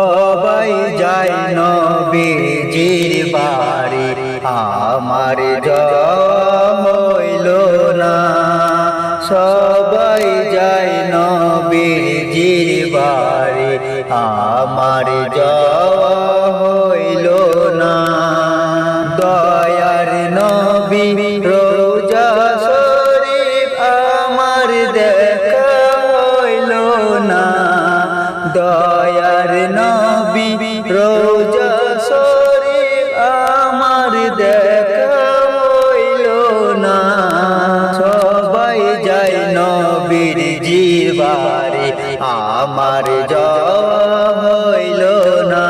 সবাই যাই নবীজির বাড়ি। আমার হইল না। সবাই যাই নবীজির বাড়ি। আমার যাওয়া আমার হইল না।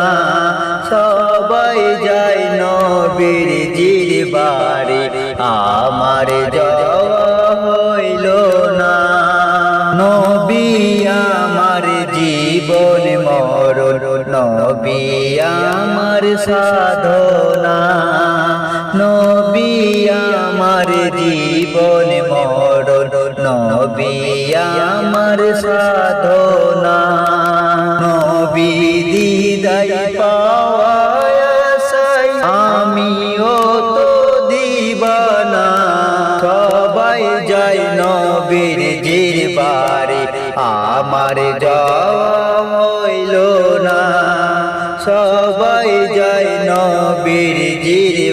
সবাই যায় নবীর জিবারে আমার যাওয়া হইল না। নবী আমার জীবন মরণ। নবী আমার সাধনা। নবী আমার জীবন মরণ নবী আমার সাধনা। নবী দিদাই পাওয়ায় আমিও তো দিবানা। সবাই যাই নবীর জিরবারে আমার যাওয়া হইল না। সবাই যাই নবীর জিরবারে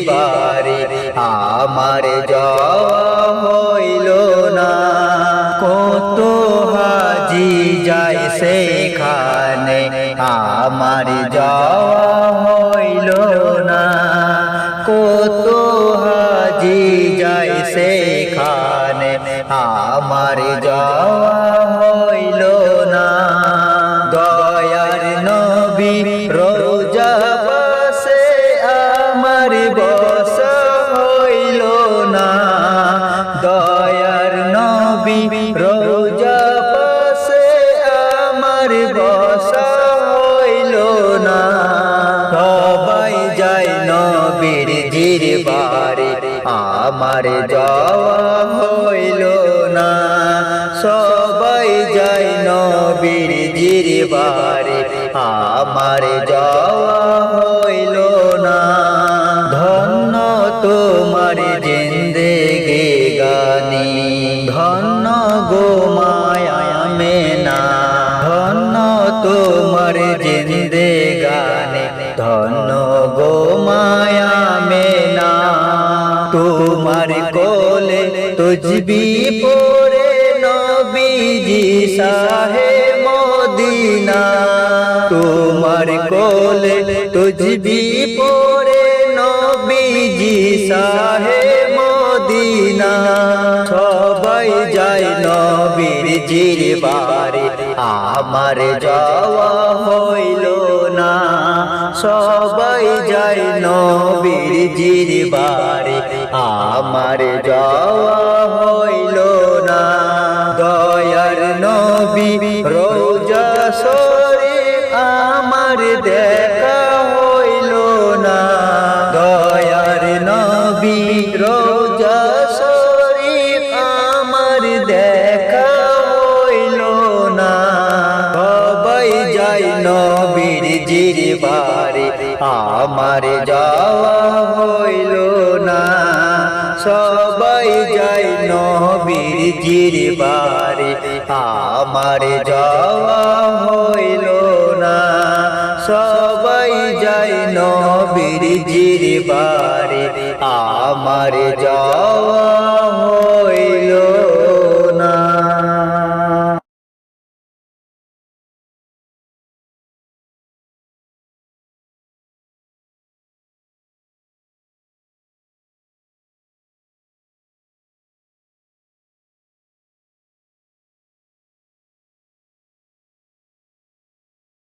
আমার যাওয়া হইল না। কত হাজি যায় সেখানে, আমার যাওয়া হইল না। কত হাজি যায় সেখানে, আমার যাওয়া আমার যাওয়া হইল না। সবাই যাই নবীর জিরবারে। আমার যাওয়া হইল না। ধন্য তোমার জিন্দেগে তুজবি পরে নবীজি সাহে মদিনা। তোমার কোলে তুজবি পরে নবীজি সাহে মদিনা। সবাই যায় নবীর জিরবারে, আমার যাওয়া হইল না। সবাই যায় নবীর জিরবারে, আমার যাওয়া দেখা হইল না। দয়ার নবী রোজা শরীফ আমার দেখা হইল না। সবাই যাই নবীর জিরবারে, আমার যাওয়া হইল না। সবাই যাই নবীর জিরবারে, আমার যাওয়া হইল নবীজির বারে আমার যাওয়া হইল।